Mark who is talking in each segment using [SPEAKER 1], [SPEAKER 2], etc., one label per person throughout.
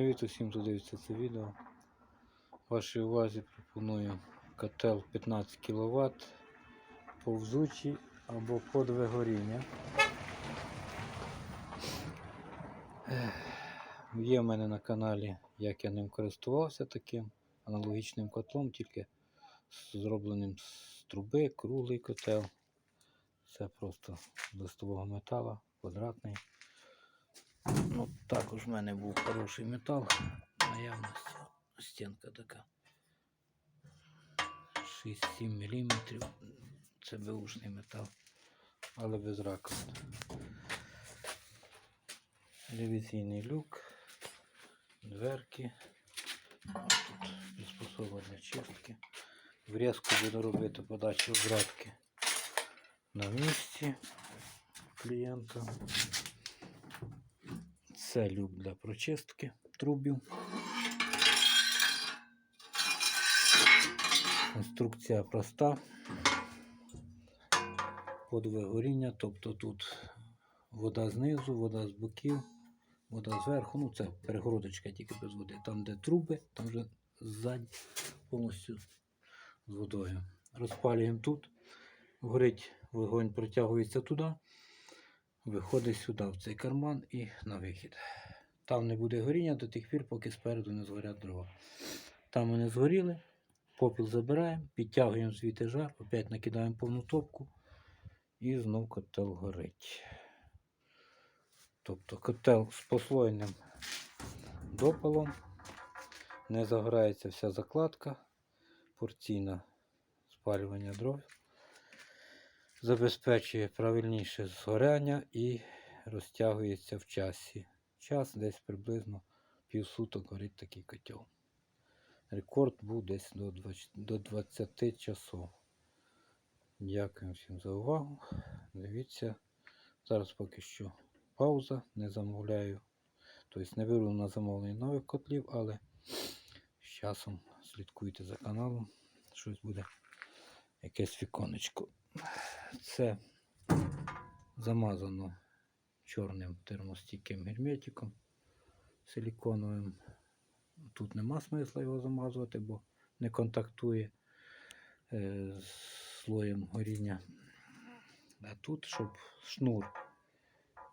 [SPEAKER 1] Привіт усім, хто дивиться це відео. Вашій увазі пропоную котел 15 кВт повзучий або подвигоріння. Ех, Є в мене на каналі, як я ним користувався таким аналогічним котлом, тільки зробленим з труби, круглий котел. Це просто листового металу, квадратний. Ну, також в мене був хороший метал наявності. Стінка така. 6-7 мм. Це беушний метал, але без раковин. Ревізійний люк, дверки. Тут приспособа для чистки. Врізку буду робити подачу обратки на місці клієнта. Це люк для прочистки трубів. Конструкція проста. Подвигоріння, тобто тут вода знизу, вода з боків, вода зверху. Ну це перегородочка тільки без води. Там, де труби, там вже ззаді повністю з водою. Розпалюємо тут. Горить вогонь протягується туди виходить сюди, в цей карман і на вихід. Там не буде горіння до тих пір, поки спереду не згорять дрова. Там вони згоріли, попіл забираємо, підтягуємо звідти жар, опять накидаємо повну топку і знов котел горить. Тобто котел з послойним допалом, не загорається вся закладка, порційне спалювання дров забезпечує правильніше згоряння і розтягується в часі. Час десь приблизно півсуток горить такий котел. Рекорд був десь до 20, до 20 часов. Дякую всім за увагу. Дивіться. Зараз поки що пауза, не замовляю. Тобто не беру на замовлення нових котлів, але з часом слідкуйте за каналом. Щось буде якесь віконечко. Це замазано чорним термостійким герметиком силіконовим. Тут нема смисла його замазувати, бо не контактує е, з слоєм горіння. А тут, щоб шнур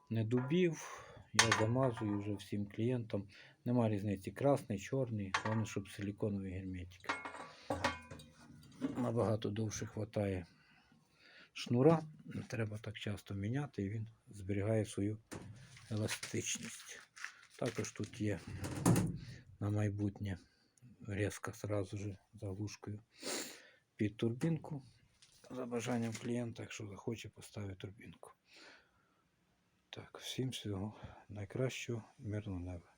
[SPEAKER 1] не дубів, я замазую вже всім клієнтам. Нема різниці красний, чорний, головне, щоб силіконовий герметик. Набагато довше хватає шнура. Не треба так часто міняти, і він зберігає свою еластичність. Також тут є на майбутнє різка сразу же заглушкою під турбінку. За бажанням клієнта, якщо захоче, поставить турбінку. Так, всім всього найкращого, мирного неба.